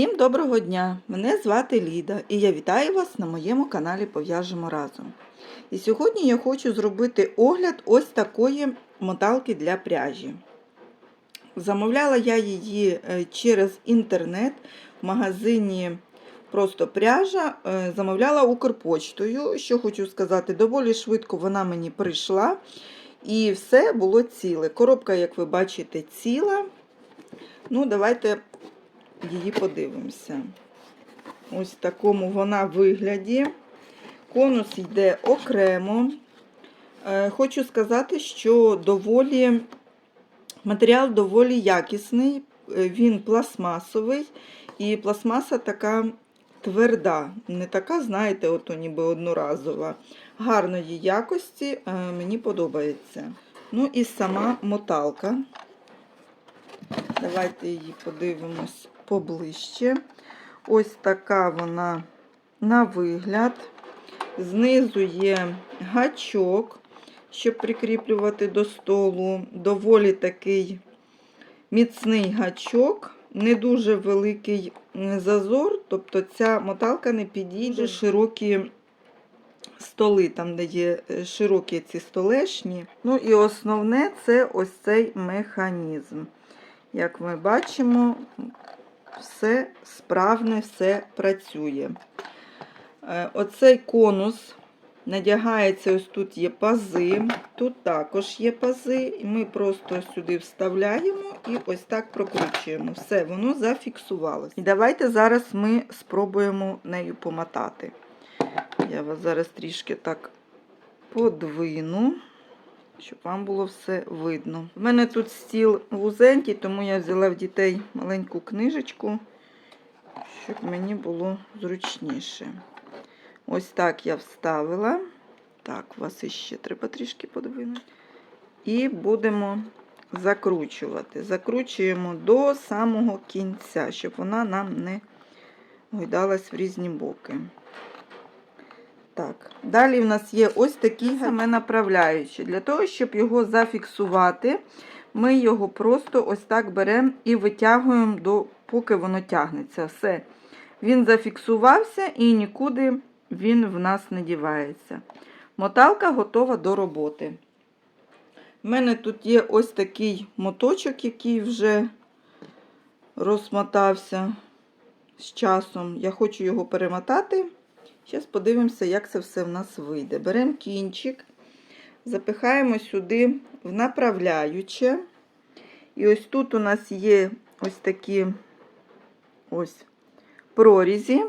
Всім доброго дня! Мене звати Ліда і я вітаю вас на моєму каналі Пов'яжемо разом. І сьогодні я хочу зробити огляд ось такої моталки для пряжі. Замовляла я її е, через інтернет в магазині Просто пряжа. Е, Замовляла Укрпочтою. Що хочу сказати, доволі швидко вона мені прийшла. І все було ціле. Коробка, як ви бачите, ціла. Ну, давайте її подивимося. Ось в такому вона вигляді. Конус йде окремо. Е, Хочу сказати, що доволі матеріал доволі якісний, Е, він пластмасовий, і пластмаса така тверда, не така, знаєте, ото ніби одноразова. Гарної якості, е, мені подобається. Ну і сама моталка. Давайте її подивимось поближче. Ось така вона на вигляд. Знизу є гачок, щоб прикріплювати до столу. Доволі такий міцний гачок, не дуже великий зазор, тобто ця моталка не підійде широкі столи, там, де є е, широкі ці столешні. Ну і основне це ось цей механізм. Як ми бачимо, все справне, все працює. Е, Оцей конус надягається, ось тут є пази, тут також є пази, і ми просто сюди вставляємо і ось так прокручуємо. Все, воно зафіксувалося. І давайте зараз ми спробуємо нею помотати. Я вас зараз трішки так подвину щоб вам було все видно. У мене тут стіл вузенький, тому я взяла в дітей маленьку книжечку, щоб мені було зручніше. Ось так я вставила. Так, вас іще треба трішки подвинути. І будемо закручувати. Закручуємо до самого кінця, щоб вона нам не гойдалась в різні боки. Так, Далі в нас є ось такі саме направляючі. Для того, щоб його зафіксувати, ми його просто ось так беремо і витягуємо, до, поки воно тягнеться. Все. Він зафіксувався і нікуди він в нас не дівається. Моталка готова до роботи. У мене тут є ось такий моточок, який вже розмотався з часом. Я хочу його перемотати. Зараз подивимося, як це все в нас вийде. Беремо кінчик, запихаємо сюди в направляюче. І ось тут у нас є ось такі ось прорізі.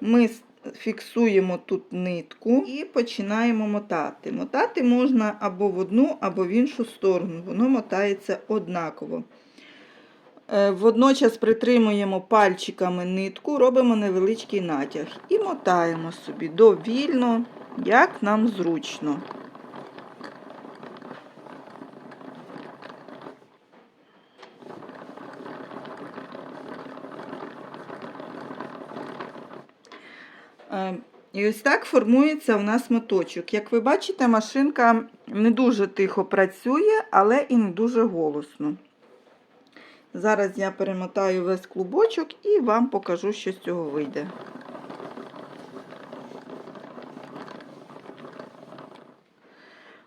Ми фіксуємо тут нитку і починаємо мотати. Мотати можна або в одну, або в іншу сторону. Воно мотається однаково. Е, Водночас притримуємо пальчиками нитку, робимо невеличкий натяг і мотаємо собі довільно, як нам зручно. Е, І ось так формується у нас моточок. Як ви бачите, машинка не дуже тихо працює, але і не дуже голосно. Зараз я перемотаю весь клубочок і вам покажу, що з цього вийде.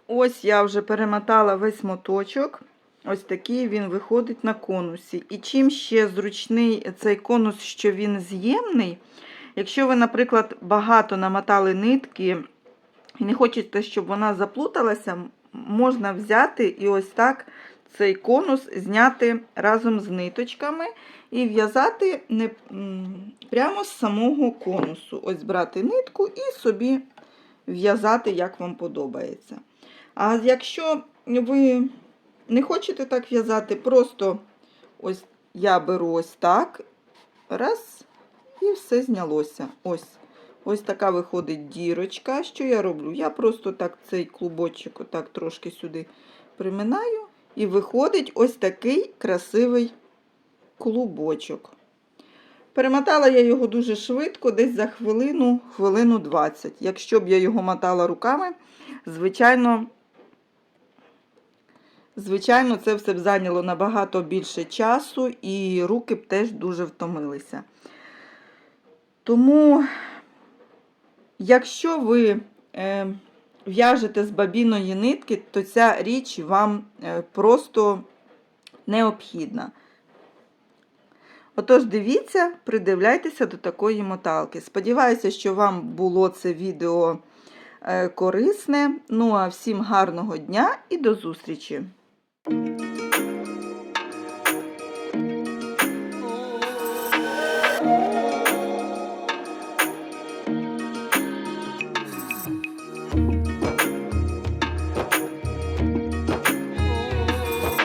Ось я вже перемотала весь моточок. Ось такий він виходить на конусі. І чим ще зручний цей конус, що він з'ємний. Якщо ви, наприклад, багато намотали нитки і не хочете, щоб вона заплуталася, можна взяти і ось так цей конус зняти разом з ниточками і в'язати не прямо з самого конусу. Ось брати нитку і собі в'язати, як вам подобається. А якщо ви не хочете так в'язати, просто ось я беру ось так, раз, і все знялося. Ось. Ось така виходить дірочка. Що я роблю? Я просто так цей клубочок отак трошки сюди приминаю. І виходить ось такий красивий клубочок. Перемотала я його дуже швидко, десь за хвилину, хвилину 20. Якщо б я його мотала руками, звичайно, Звичайно, це все б зайняло набагато більше часу, і руки б теж дуже втомилися. Тому, якщо ви е, в'яжете з бабіної нитки, то ця річ вам е, просто необхідна. Отож, дивіться, придивляйтеся до такої моталки. Сподіваюся, що вам було це відео е, корисне. Ну а всім гарного дня і до зустрічі!